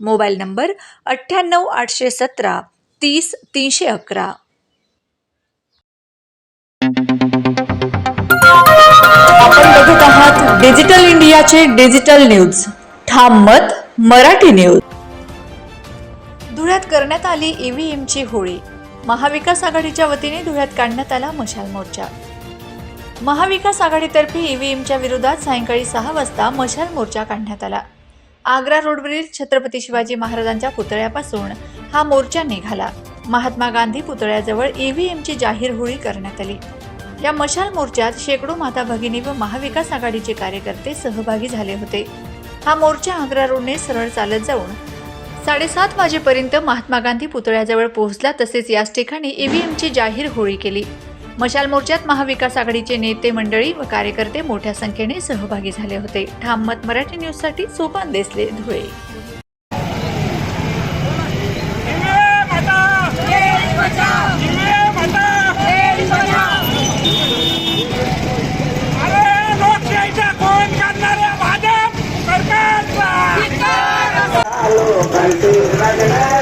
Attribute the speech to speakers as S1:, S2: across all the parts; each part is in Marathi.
S1: मोबाईल नंबर अठ्ठ्याण्णव आठशे सतरा तीस तीनशे अकरा. आपण बघत आहात डिजिटल इंडियाचे डिजिटल न्यूज. ठाम मत मराठी न्यूज. धुळ्यात करण्यात आली ईव्हीएमची होळी. महाविकास आघाडीच्या वतीने धुळ्यात काढण्यात आला मशाल मोर्चा. महाविकास आघाडीतर्फे ईव्हीएमच्या विरोधात सायंकाळी सहा वाजता मशाल मोर्चा काढण्यात आला. आग्रा रोडवरील छत्रपती शिवाजी महाराजांच्या पुतळ्यापासून हा मोर्चा निघाला. महात्मा गांधी पुतळ्याजवळ ईव्हीएमची जाहीर होळी करण्यात आली. या मशाल मोर्चात शेकडो माता भगिनी व महाविकास आघाडीचे कार्यकर्ते सहभागी झाले होते. हा मोर्चा आग्रा रोडने सरळ चालत जाऊन साडेसात वाजेपर्यंत महात्मा गांधी पुतळ्याजवळ पोहोचला तसेच याच ठिकाणी ईव्हीएमची जाहीर होळी केली. मशाल मोर्चात महाविकास आघाडीचे नेते मंडळी व कार्यकर्ते मोठ्या संख्येने सहभागी झाले होते ठाम मत मराठी न्यूजसाठी सोपान देसले धुळे
S2: Thank you.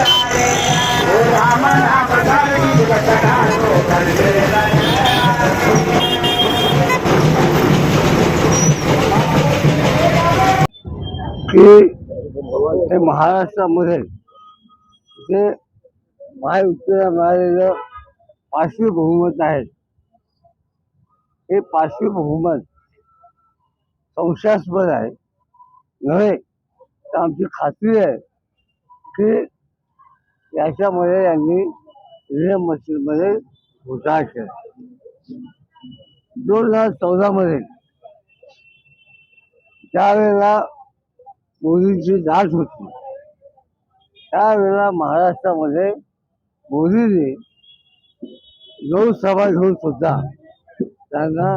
S3: की ते महाराष्ट्रामध्ये जे महायुतीला मिळालेलं पाचवी बहुमत आहे. हे पाचवी बहुमत संशयास्पद आहे. नव्हे तर आमची खात्री आहे की याच्यामध्ये यांनी ईव्हीएम मशीनमध्ये घोटाळा केला. दोन हजार चौदामध्ये त्यावेळेला मोदींची लाट होती. त्यावेळेला महाराष्ट्रामध्ये मोदींनी लोकसभा घेऊन सुद्धा त्यांना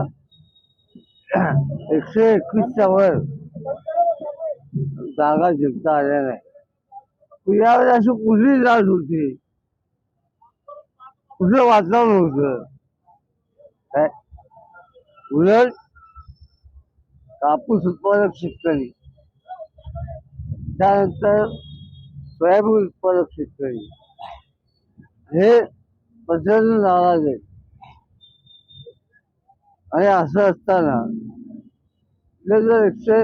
S3: एकशे एकवीसच्या वर जागा जिंकता आल्या नाही. पण यावेळेला अशी कुठली जात होती? कुठलं वातावरण होतं? काय? उलट कापूस उत्पादक शेतकरी. त्यानंतर सोयाबीन उत्पादक शेतकरी हे प्रचंड नाराज आहेत. आणि असं असताना ते जर एकशे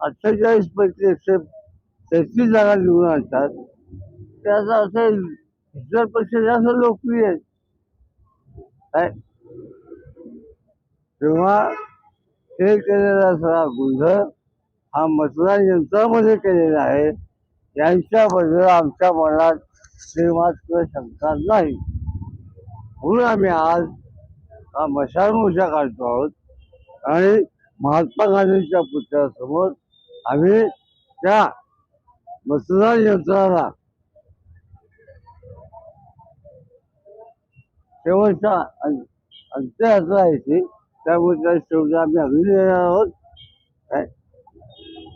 S3: अठ्ठेचाळीस पैकी एकशे तेहतीस जागा निवडून आणतात. त्याचा असं इतरपेक्षा जास्त लोकप्रिय आहेत. तेव्हा हे केलेला सगळा गोंधळ हा मतदान यंत्रामध्ये केलेला आहे. यांच्याबद्दल आमच्या मनात श्रीमात्र शंका नाही. म्हणून आम्ही आज हा मशाल मोर्चा काढतो आहोत. आणि महात्मा गांधींच्या पुतळ्यासमोर आम्ही त्या मतदान यंत्राला शेवटचा अं- अंत्य यात्रा आहे ती. त्यामुळे त्या शेवटी आम्ही अगदी देणार आहोत.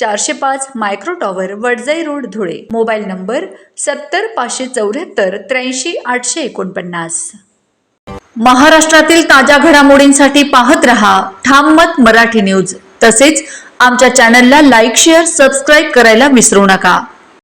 S1: चारशे पाच micro tower Wadjai road Dhule. Mobile number सत्तर पाचशे चौऱ्याहत्तर त्र्याऐंशी आठशे एकोणपन्नास. महाराष्ट्रातील ताज्या घडामोडींसाठी पाहत रहा ठाम मत मराठी न्यूज. तसेच आमच्या चॅनलला लाईक शेअर सबस्क्राईब करायला विसरू नका.